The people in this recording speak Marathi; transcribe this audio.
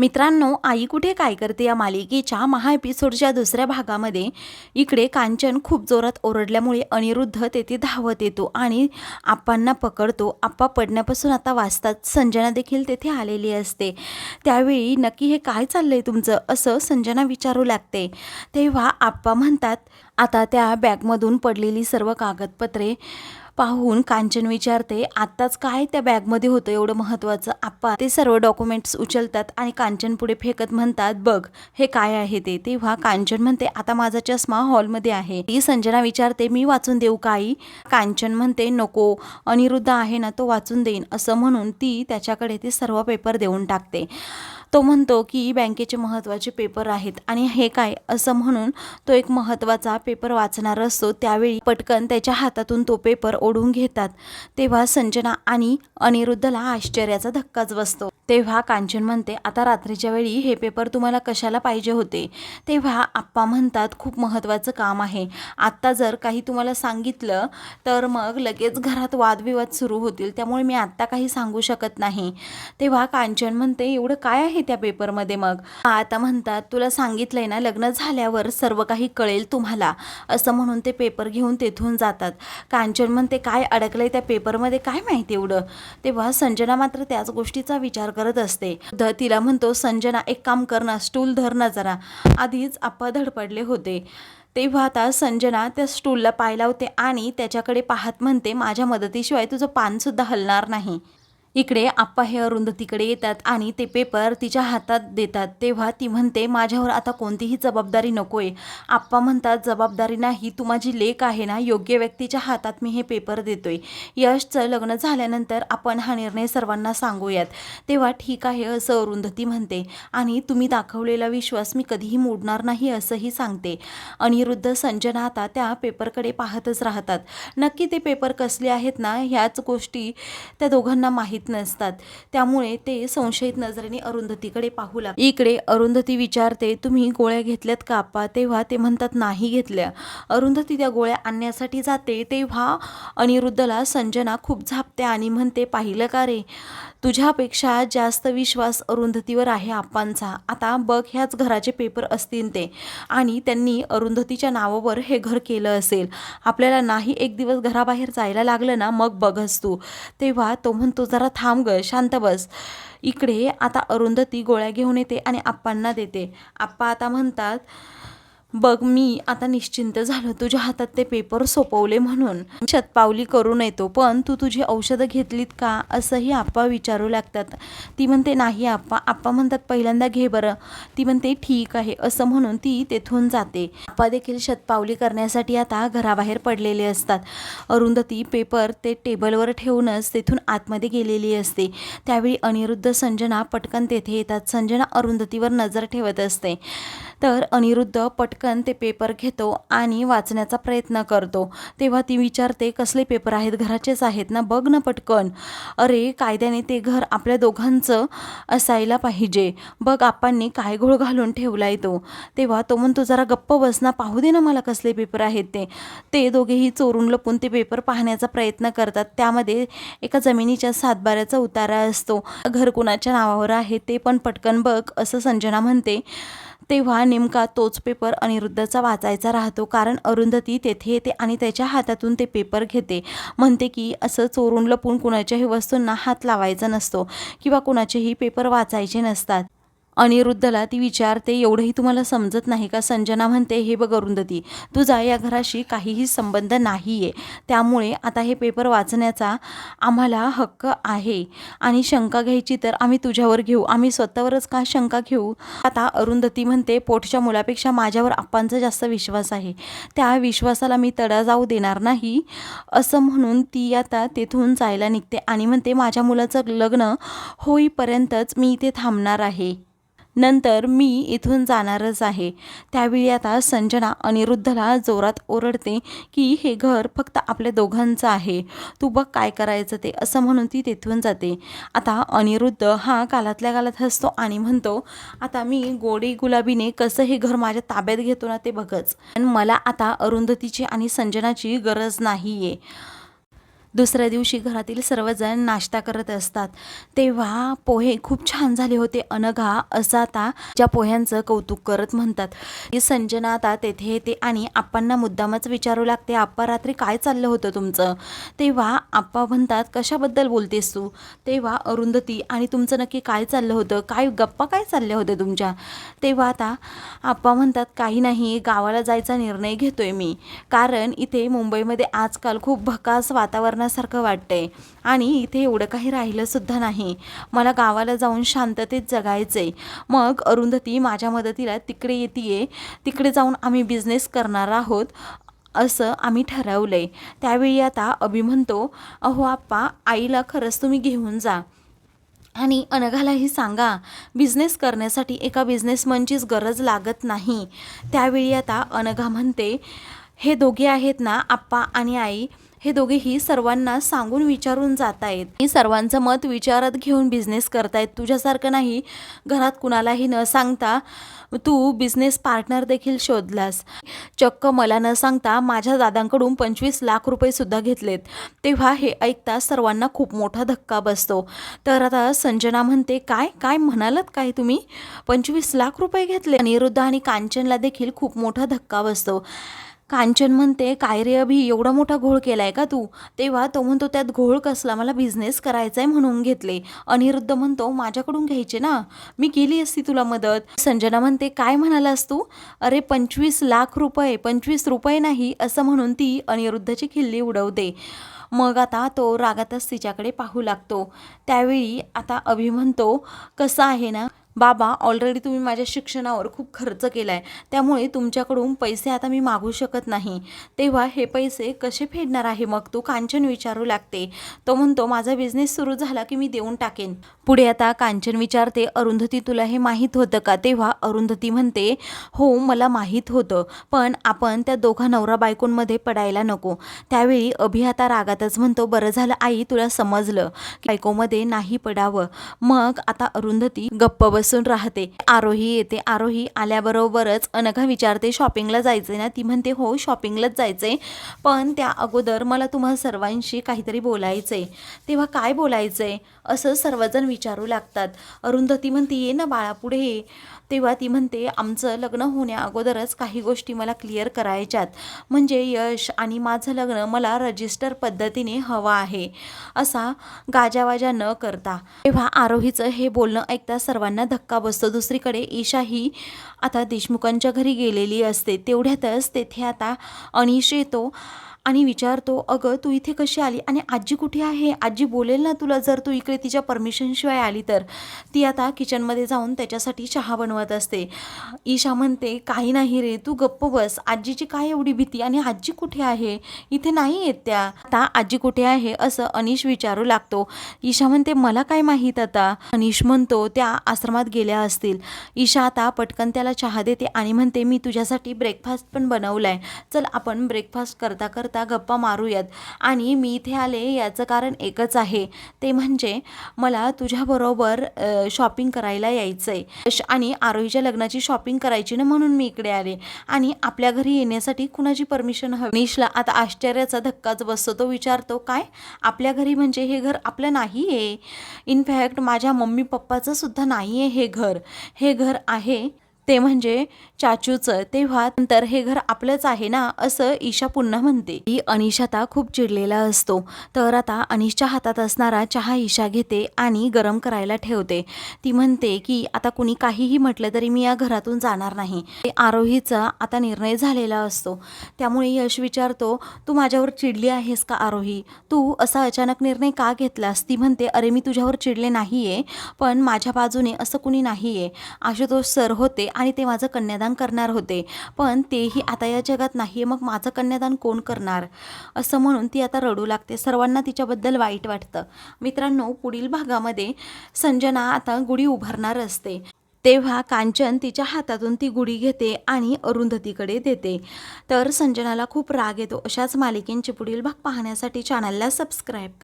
मित्रांनो आई कुठे काय करते या मालिकेच्या महा एपिसोडच्या दुसऱ्या भागामध्ये? इकडे कांचन खूप जोरात ओरडल्यामुळे अनिरुद्ध तेथे धावत येतो आणि आप्पांना पकडतो. आप्पा पडण्यापासून आता वाचतात. संजना देखील तेथे आलेली असते. त्यावेळी नक्की हे काय चाललंय तुमचं? असं संजना विचारू लागते. तेव्हा आप्पा म्हणतात आता त्या बॅगमधून पडलेली सर्व कागदपत्रे पाहून कांचन विचारते आत्ताच काय त्या बॅगमध्ये होतं एवढं महत्त्वाचं? आप्पा ते सर्व डॉक्युमेंट्स उचलतात आणि कांचन पुढे फेकत म्हणतात बघ हे काय आहे ते? तेव्हा कांचन म्हणते आता माझा चष्मा हॉलमध्ये आहे. ती संजना विचारते मी वाचून देऊ काही कांचन म्हणते नको अनिरुद्ध आहे ना तो वाचून देईन. असं म्हणून ती त्याच्याकडे ते सर्व पेपर देऊन टाकते. तो म्हणतो की बँकेचे महत्त्वाचे पेपर आहेत आणि हे काय असं म्हणून तो एक महत्त्वाचा पेपर वाचणार असतो. त्यावेळी पटकन त्याच्या हातातून तो पेपर ओढून घेतात. तेव्हा संजना आणि अनिरुद्धला आश्चर्याचा धक्काच बसतो. तेव्हा कांचन म्हणते आता रात्रीच्या वेळी हे पेपर तुम्हाला कशाला पाहिजे होते? तेव्हा आप्पा म्हणतात खूप महत्त्वाचं काम आहे. आत्ता जर काही तुम्हाला सांगितलं तर मग लगेच घरात वादविवाद सुरू होतील. त्यामुळे मी आत्ता काही सांगू शकत नाही. तेव्हा कांचन म्हणते एवढं काय आहे त्या पेपरमध्ये मग? आता म्हणतात तुला सांगितलंय ना लग्न झाल्यावर सर्व काही कळेल तुम्हाला. असं म्हणून ते पेपर घेऊन तेथून जातात. कांचन म्हणते काय अडकलंय त्या पेपरमध्ये काय माहिती एवढं? तेव्हा संजना मात्र त्याच गोष्टीचा विचार करत असते. ध तिला म्हणतो संजना एक काम कर ना स्टूल धर ना जरा. आधीच आप्पा धडपडले होते. तेव्हा आता संजना त्या स्टूलला पाय लावते आणि त्याच्याकडे पाहत म्हणते माझ्या मदतीशिवाय तुझं पानसुद्धा हलणार नाही. इकडे आप्पा हे अरुंधतीकडे येतात आणि ते पेपर तिच्या हातात देतात. तेव्हा ती म्हणते माझ्यावर आता कोणतीही जबाबदारी नकोय. आप्पा म्हणतात जबाबदारी नाही तू माझी लेख आहे ना योग्य व्यक्तीच्या हातात मी हे पेपर देतोय. यशचं लग्न झाल्यानंतर आपण हा निर्णय सर्वांना सांगूयात. तेव्हा ठीक आहे असं अरुंधती म्हणते. आणि तुम्ही दाखवलेला विश्वास मी कधीही मोडणार नाही असंही सांगते. अनिरुद्ध संजना आता त्या पेपरकडे पाहतच राहतात. नक्की ते पेपर कसले आहेत ना ह्याच गोष्टी त्या दोघांना माहीत नसतात. त्यामुळे ते संशयित नजरेने अरुंधतीकडे पाहू लागतात इकडे अरुंधती विचारते तुम्ही गोळ्या घेतल्यात का तेव्हा ते म्हणतात नाही घेतल्या. अरुंधती त्या गोळ्या आणण्यासाठी जाते तेव्हा अनिरुद्धला संजना खूप झापते आणि म्हणते पाहिलं का रे? तुझ्यापेक्षा जास्त विश्वास अरुंधतीवर आहे आप्पांचा. आता बघ ह्याच घराचे पेपर असतील ते. आणि त्यांनी अरुंधतीच्या नावावर हे घर केलं असेल. आपल्याला नाही एक दिवस घराबाहेर जायला लागलं ना मग बघस तू. तेव्हा तो म्हणतो जरा थांब ग शांत बस. इकडे आता अरुंधती गोळ्या घेऊन येते आणि आप्पांना देते. आप्पा आता म्हणतात बघ मी आता निश्चिंत झालो. तुझ्या हातात ते पेपर सोपवले म्हणून. शतपावली करून येतो पण तू तुझी औषधं घेतलीत का? असंही आप्पा विचारू लागतात. ती म्हणते नाही आप्पा. आप्पा म्हणतात पहिल्यांदा घे बरं. ती म्हणते ठीक आहे. असं म्हणून ती तेथून जाते. आप्पा देखील शतपावली करण्यासाठी आता घराबाहेर पडलेले असतात. अरुंधती पेपर ते टेबलवर ठेवूनच तेथून आतमध्ये गेलेली असते. त्यावेळी अनिरुद्ध संजना पटकन तेथे येतात. संजना अरुंधतीवर नजर ठेवत असते. तर अनिरुद्ध पटकन ते पेपर घेतो आणि वाचण्याचा प्रयत्न करतो. तेव्हा ती विचारते कसले पेपर आहेत? घराचेच आहेत ना? बघ ना पटकन. अरे कायद्याने ते घर आपल्या दोघांचं असायला पाहिजे. बघ आपांनी काय घोळ घालून ठेवलाय तो. तेव्हा तो म्हणतो जरा गप्प बसना पाहू दे ना मला कसले पेपर आहेत ते. ते दोघेही चोरून लपून ते पेपर पाहण्याचा प्रयत्न करतात. त्यामध्ये एका जमिनीच्या सातबाऱ्याचा उतारा असतो. घर कुणाच्या नावावर आहे ते पण पटकन बघ असं संजना म्हणते. तेव्हा नेमका तोच पेपर अनिरुद्धचा वाचायचा राहतो. कारण अरुंधती तेथे येते आणि त्याच्या हातातून ते पेपर घेते. म्हणते की असं चोरून लपून कुणाच्याही वस्तूंना हात लावायचा नसतो किंवा कुणाचेही पेपर वाचायचे नसतात. अनिरुद्धला ती विचारते एवढंही तुम्हाला समजत नाही का? संजना म्हणते हे बघ अरुंधती तुझा या घराशी काहीही संबंध नाही आहे त्यामुळे आता हे पेपर वाचण्याचा आम्हाला हक्क आहे आणि शंका घ्यायची तर आम्ही तुझ्यावर घेऊ. आम्ही स्वतःवरच का शंका घेऊ? आता अरुंधती म्हणते पोटच्या मुलापेक्षा माझ्यावर आप्पांचा जास्त विश्वास आहे. त्या विश्वासाला मी तडा जाऊ देणार नाही. असं म्हणून ती आता तेथून जायला निघते आणि म्हणते माझ्या मुलाचं लग्न होईपर्यंतच मी इथे थांबणार आहे. नंतर मी इथून जाणारच आहे. त्यावेळी आता संजना अनिरुद्धला जोरात ओरडते की हे घर फक्त आपल्या दोघांचं आहे. तू बघ काय करायचं ते असं म्हणून ती तेथून जाते. आता अनिरुद्ध हा गालातल्या गालात हसतो आणि म्हणतो आता मी गोडी गुलाबीने कसं हे घर माझ्या ताब्यात घेतो ना ते बघच. पण मला आता अरुंधतीची आणि संजनाची गरज नाही आहे दुसऱ्या दिवशी घरातील सर्वजण नाश्ता करत असतात. तेव्हा पोहे खूप छान झाले होते. अनघा असं आता ज्या पोह्यांचं कौतुक करत म्हणतात. ही संजना आता तेथे येते आणि आप्पांना मुद्दामच विचारू लागते आप्पा रात्री काय चाललं होतं तुमचं? तेव्हा आप्पा म्हणतात कशाबद्दल बोलतेस तू? तेव्हा अरुंधती आणि तुमचं नक्की काय चाललं होतं? काय गप्पा काय चालल्या होत्या तुमच्या? तेव्हा आता आप्पा म्हणतात काही नाही गावाला जायचा निर्णय घेतोय मी. कारण इथे मुंबईमध्ये आजकाल खूप भकास वातावरण वातावरणासारखं वाटतंय. आणि इथे एवढं काही राहिलं सुद्धा नाही. मला गावाला जाऊन शांततेत जगायचंय. मग अरुंधती माझ्या मदतीला तिकडे येते तिकडे जाऊन आम्ही बिझनेस करणार आहोत असं आम्ही ठरवलंय. त्यावेळी आता अभि म्हणतो अहो आप्पा आईला खरंच तुम्ही घेऊन जा. आणि अनघालाही सांगा बिझनेस करण्यासाठी एका बिझनेसमनचीच गरज लागत नाही. त्यावेळी आता अनघा म्हणते हे दोघे आहेत ना आप्पा आणि आई हे दोघेही सर्वांना सांगून विचारून जात आहेत मी सर्वांचं मत विचारात घेऊन बिझनेस करतायत. तुझ्यासारखं नाही. घरात कुणालाही न सांगता तू बिझनेस पार्टनर देखील शोधलास. चक्क मला न सांगता माझ्या दादांकडून पंचवीस लाख रुपयेसुद्धा घेतलेत. तेव्हा हे ऐकता सर्वांना खूप मोठा धक्का बसतो. तर आता संजना म्हणते काय? काय म्हणालात काय तुम्ही? पंचवीस लाख रुपये घेतले? अनिरुद्ध आणि कांचनला देखील खूप मोठा धक्का बसतो. कांचन म्हणते काय रे अभि एवढा मोठा घोळ केलाय का तू? तेव्हा तो म्हणतो त्यात घोळ कसला? मला बिझनेस करायचा आहे म्हणून घेतले. अनिरुद्ध म्हणतो माझ्याकडून घ्यायचे ना? मी केली असती तुला मदत. संजना म्हणते काय म्हणालास तू? अरे पंचवीस लाख रुपये पंचवीस रुपये नाही असं म्हणून ती अनिरुद्धची खिल्ली उडवते. मग आता तो रागातच तिच्याकडे पाहू लागतो. त्यावेळी आता अभि म्हणतो कसं आहे ना? बाबा ऑलरेडी तुम्ही माझ्या शिक्षणावर खूप खर्च केला आहे त्यामुळे तुमच्याकडून पैसे आता मी मागू शकत नाही. तेव्हा हे पैसे कसे फेडणार आहे मग? तू कांचन विचारू लागते. तो म्हणतो माझा बिझनेस सुरू झाला की मी देऊन टाकेन. पुढे आता कांचन विचारते अरुंधती तुला हे माहीत होतं का? तेव्हा अरुंधती म्हणते हो मला माहीत होतं पण आपण त्या दोघा नवरा बायकोंमध्ये पडायला नको. त्यावेळी अभि आता रागातच म्हणतो बरं झालं आई तुला समजलं बायकोमध्ये नाही पडावं. मग आता अरुंधती गप्प बसून राहते. आरोही येते. आरोही आल्याबरोबरच अनघा विचारते शॉपिंगला जायचंय ना? ती म्हणते हो शॉपिंगलाच जायचंय. पण त्या अगोदर मला तुम्हा सर्वांशी काहीतरी बोलायचंय. तेव्हा काय बोलायचंय? असं सर्वजण विचारू लागतात. अरुंधती म्हणते ये ना बाळा पुढे ये. तेव्हा ती म्हणते आमचं लग्न होण्या अगोदरच काही गोष्टी मला क्लिअर करायच्यात. म्हणजे यश आणि माझं लग्न मला रजिस्टर पद्धतीने हवं आहे. असा गाजावाजा न करता. तेव्हा आरोहीचं हे बोलणं ऐकता सर्वांना धक्का बसतो. दुसरीकडे ईशा ही आता देशमुखांच्या घरी गेलेली असते. तेवढ्यातच तेथे आता अनिश येतो. आणि विचारतो अगं तू इथे कशी आली? आणि आजी कुठे आहे? आजी बोलेल ना तुला जर तू इकडे तिच्या परमिशनशिवाय आली तर. ती आता किचनमध्ये जाऊन त्याच्यासाठी चहा बनवत असते. ईशा म्हणते काही नाही रे तू गप्प बस. आजीची काय एवढी भीती? आणि आजी कुठे आहे? इथे नाही येत त्या. आता आजी कुठे आहे? असं अनिश विचारू लागतो. ईशा म्हणते मला काय माहीत आता? अनिश म्हणतो त्या आश्रमात गेल्या असतील. ईशा आता पटकन त्याला चहा देते आणि म्हणते मी तुझ्यासाठी ब्रेकफास्ट पण बनवलाय. चल आपण ब्रेकफास्ट करता करता गप्पा मारूयात. आणि मी इथे आले याचं कारण एकच आहे. ते म्हणजे मला तुझ्याबरोबर शॉपिंग करायला यायचं आहे आणि आरोहीच्या लग्नाची शॉपिंग करायची ना म्हणून मी इकडे आले. आणि आपल्या घरी येण्यासाठी कुणाची परमिशन हवी? निशला आता आश्चर्याचा धक्काच बसतो. तो विचारतो काय? आपल्या घरी म्हणजे हे घर आपलं नाही आहे इनफॅक्ट माझ्या मम्मी पप्पाचं सुद्धा नाही आहे हे घर. हे घर आहे ते म्हणजे चाचूचं. तेव्हा नंतर हे घर आपलंच आहे ना असं ईशा पुन्हा म्हणते. ही अनिश आता खूप चिडलेला असतो. तर आता अनिशच्या हातात असणारा चहा ईशा घेते आणि गरम करायला ठेवते. ती म्हणते की आता कुणी काहीही म्हटलं तरी मी या घरातून जाणार नाही. ते आरोहीचा आता निर्णय झालेला असतो. त्यामुळे यश विचारतो तू माझ्यावर चिडली आहेस का आरोही? तू असा अचानक निर्णय का घेतलास? ती म्हणते अरे मी तुझ्यावर चिडले नाही आहे पण माझ्या बाजूने असं कुणी नाही आहे आशुतोष सर होते आणि ते माझं कन्यादान करणार होते. पण तेही आता या जगात नाही आहे मग माझं कन्यादान कोण करणार? असं म्हणून ती आता रडू लागते. सर्वांना तिच्याबद्दल वाईट वाटतं. मित्रांनो पुढील भागामध्ये संजना आता गुढी उभारणार असते. तेव्हा कांचन तिच्या हातातून ती गुढी घेते आणि अरुंधतीकडे देते. तर संजनाला खूप राग येतो. अशाच मालिकेंचे पुढील भाग पाहण्यासाठी चॅनलला सबस्क्राईब